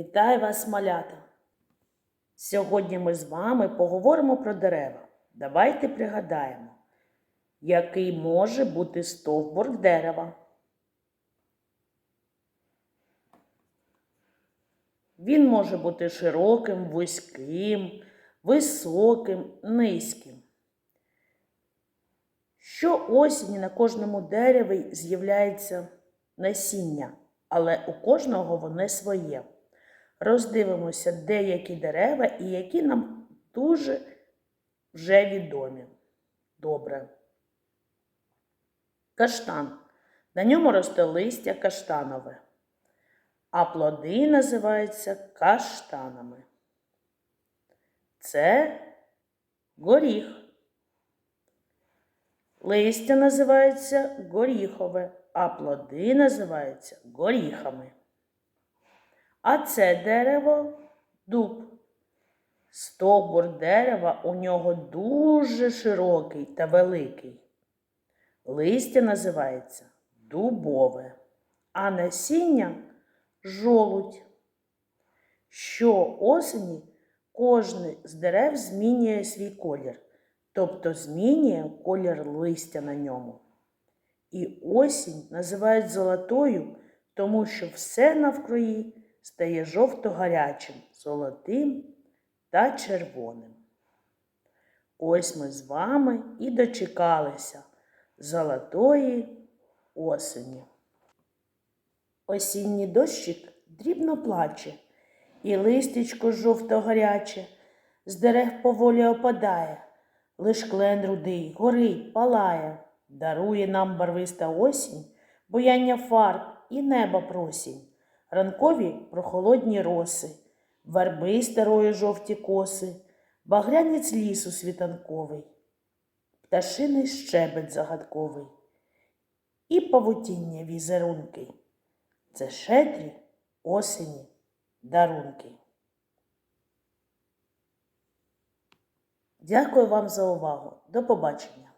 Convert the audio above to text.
Вітаю вас, малята! Сьогодні ми з вами поговоримо про дерева. Давайте пригадаємо, який може бути стовбур дерева. Він може бути широким, вузьким, високим, низьким. Що осінь на кожному дереві з'являється насіння, але у кожного воно своє. Роздивимося деякі дерева і які нам дуже вже відомі. Добре. Каштан. На ньому росте листя каштанове, а плоди називаються каштанами. Це горіх. Листя називається горіхове, а плоди називаються горіхами. А це дерево дуб. Стовбур дерева у нього дуже широкий та великий. Листя називається дубове, а насіння жолудь. Що осені кожне з дерев змінює свій колір, тобто змінює колір листя на ньому. І осінь називають золотою, тому що все навкруги стає жовто-гарячим, золотим та червоним. Ось ми з вами і дочекалися золотої осені. Осінній дощик дрібно плаче, і листечко жовто-гаряче з дерев поволі опадає, лиш клен рудий горить, палає, дарує нам барвиста осінь, буяння фарб і неба просінь ранкові прохолодні роси, верби старої жовті коси, багрянець лісу світанковий, пташиний щебет загадковий і павутіння візерунки. Це щедрі осені дарунки. Дякую вам за увагу. До побачення!